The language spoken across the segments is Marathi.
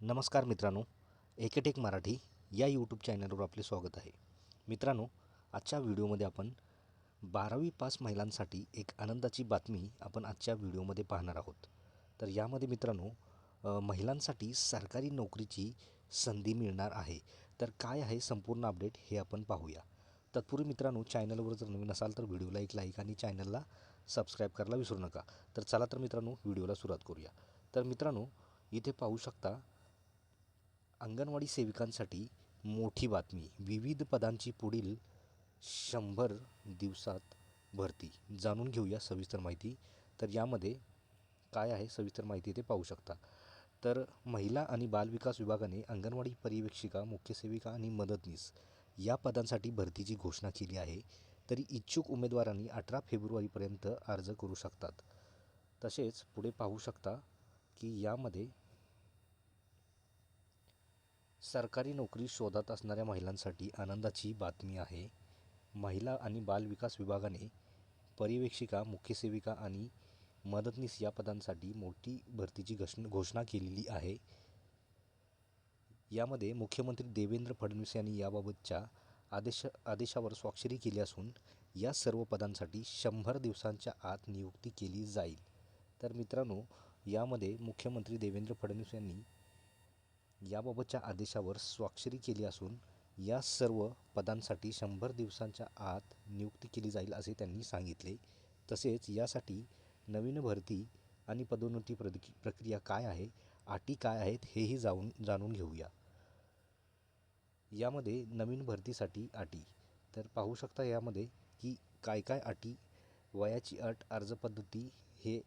नमस्कार मित्रांनो एकेटेक मराठी या यूट्यूब चॅनलवर आपले स्वागत आहे. मित्रांनो आजच्या व्हिडिओमध्ये आपण बारावी पास महिलांसाठी एक आनंदाची बातमी आपण आजच्या व्हिडिओमध्ये पाहणार आहोत. तर यामध्ये मित्रांनो महिलांसाठी सरकारी नोकरीची संधी मिळणार आहे. तर काय आहे संपूर्ण अपडेट हे आपण पाहूया. तत्पूर्वी मित्रांनो चॅनलवर जर नवीन असाल तर व्हिडिओला एक लाईक आणि चॅनलला सबस्क्राईब करायला विसरू नका. तर चला तर मित्रांनो व्हिडिओला सुरुवात करूया. तर मित्रांनो इथे पाहू शकता अंगणवाडी सेविकांसाठी मोठी बातमी. विविध पदांची पुढील शंभर दिवसात भरती. जाणून घेऊया सविस्तर माहिती. तर यामध्ये काय आहे सविस्तर माहिती ते पाहू शकता. तर महिला आणि बालविकास विभागाने अंगणवाडी पर्यवेक्षिका मुख्य सेविका आणि मदतनीस या पदांसाठी भरतीची घोषणा केली आहे. तरी इच्छुक उमेदवारांनी अठरा फेब्रुवारीपर्यंत अर्ज करू शकतात. तसेच पुढे पाहू शकता की यामध्ये सरकारी नोकरी शोधात असणाऱ्या महिलांसाठी आनंदाची बातमी आहे. महिला आणि बालविकास विभागाने पर्यवेक्षिका मुख्य सेविका आणि मदतनीस या पदांसाठी मोठी भरतीची घोषणा घोषणा केलेली आहे. यामध्ये मुख्यमंत्री देवेंद्र फडणवीस यांनी याबाबतच्या आदेश आदेशावर स्वाक्षरी केली असून या सर्व पदांसाठी शंभर दिवसांच्या आत नियुक्ती केली जाईल. तर मित्रांनो यामध्ये मुख्यमंत्री देवेंद्र फडणवीस यांनी याबाबतच्या आदेशावर स्वाक्षरी केली असून या सर्व पदांसाठी शंभर दिवसांच्या आत नियुक्ती केली जाईल असे त्यांनी सांगितले. तसेच यासाठी नवीन भरती आणि पदोन्नती प्रदकी प्रक्रिया काय आहे अटी काय आहेत हेही जाऊन जाणून घेऊया. यामध्ये नवीन भरतीसाठी अटी. तर पाहू शकता यामध्ये की काय काय अटी वयाची अट अर्ज पद्धती हे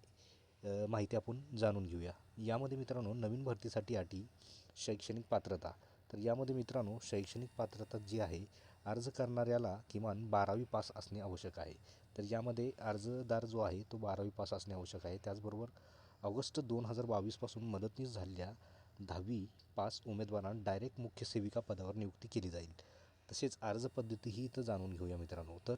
माहिती आपण जाणून घेऊया. यामध्ये मित्रांनो नवीन भरतीसाठी अटी शैक्षणिक पात्रता. तर यामध्ये मित्रांनो शैक्षणिक पात्रता जी आहे अर्ज करणाऱ्याला किमान बारावी पास असणे आवश्यक आहे. तर यामध्ये अर्जदार जो आहे तो बारावी पास असणे आवश्यक आहे. त्याचबरोबर ऑगस्ट दोन हजार बावीसपासून मदतनीस झालेल्या दहावी पास उमेदवारांना डायरेक्ट मुख्य सेविका पदावर नियुक्ती केली जाईल. तसेच अर्ज पद्धतीही इथं जाणून घेऊया मित्रांनो. तर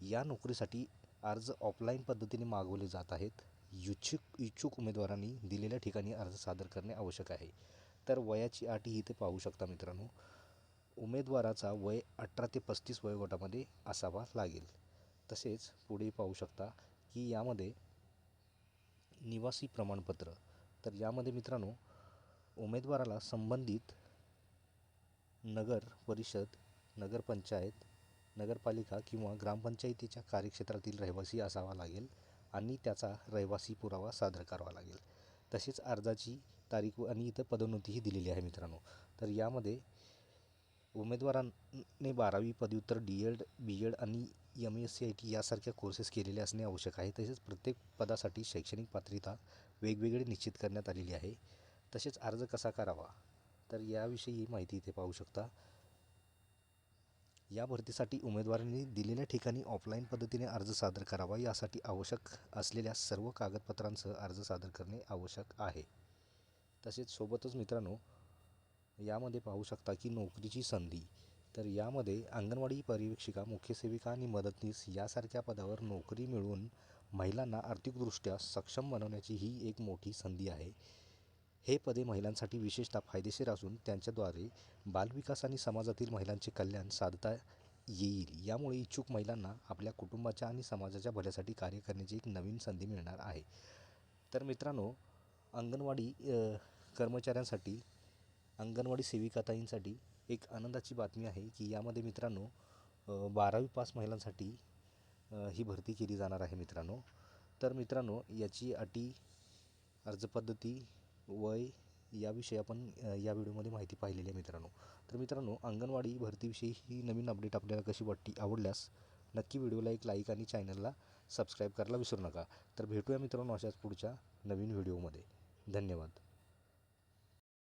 या नोकरीसाठी अर्ज ऑफलाईन पद्धतीने मागवले जात आहेत. इच्छुक इच्छुक उमेदवारांनी दिलेल्या ठिकाणी अर्ज सादर करणे आवश्यक आहे. तर वयाची अटी इथे पाहू शकता मित्रांनो. उमेदवाराचा वय अठरा ते पस्तीस वयोगटामध्ये असावा लागेल. तसेच पुढे पाहू शकता की यामध्ये निवासी प्रमाणपत्र. तर यामध्ये मित्रांनो उमेदवाराला संबंधित नगर परिषद नगरपंचायत नगरपालिका किंवा ग्रामपंचायतीच्या कार्यक्षेत्रातील रहिवासी असावा लागेल. आणि त्याचा रहिवासी पुरावा सादर करावा लागेल. तसेच अर्जाची तारीख आणि इथं पदोन्नतीही दिलेली आहे मित्रांनो. तर यामध्ये उमेदवारांनी बारावी पदव्युत्तर डी एड बी एड आणि M S C I T यासारख्या कोर्सेस केलेले असणे आवश्यक आहे. तसेच प्रत्येक पदासाठी शैक्षणिक पात्रता वेगवेगळी निश्चित करण्यात आलेली आहे. तसेच अर्ज कसा करावा? तर याविषयी माहिती इथे पाहू शकता. या भरतीसाठी उमेदवारांनी दिलेल्या ठिकाणी ऑफलाईन पद्धतीने अर्ज सादर करावा यासाठी आवश्यक असलेल्या सर्व कागदपत्रांसह अर्ज सादर करणे आवश्यक आहे. तसेच सोबतच मित्रांनो यामध्ये पाहू शकता की नोकरीची संधी. तर यामध्ये अंगणवाडी पर्यवेक्षिका मुख्य सेविका आणि मदतनीस यासारख्या पदावर नोकरी मिळवून महिलांना आर्थिकदृष्ट्या सक्षम बनवण्याची ही एक मोठी संधी आहे. हे पदे महिलांसाठी विशेषतः फायदेशीर असून त्यांच्याद्वारे बालविकास आणि समाजातील महिलांचे कल्याण साधता येईल. यामुळे इच्छुक महिलांना आपल्या कुटुंबाच्या आणि समाजाच्या भल्यासाठी कार्य करण्याची एक नवीन संधी मिळणार आहे. तर मित्रांनो अंगणवाडी कर्मचाऱ्यांसाठी अंगणवाडी सेविकाताईंसाठी एक आनंदाची बातमी आहे की यामध्ये मित्रांनो बारावी पास महिलांसाठी ही भरती केली जाणार आहे मित्रांनो. तर मित्रांनो याची अटी अर्जपद्धती वय याविषयी आपण या व्हिडिओमध्ये माहिती पाहिलेली आहे मित्रांनो. तर मित्रांनो अंगणवाडी भरतीविषयी ही नवीन अपडेट आपल्याला कशी वाटली आवडल्यास नक्की व्हिडिओला एक लाईक आणि चॅनलला सबस्क्राईब करायला विसरू नका. तर भेटूया मित्रांनो अशाच पुढच्या नवीन व्हिडिओमध्ये. धन्यवाद.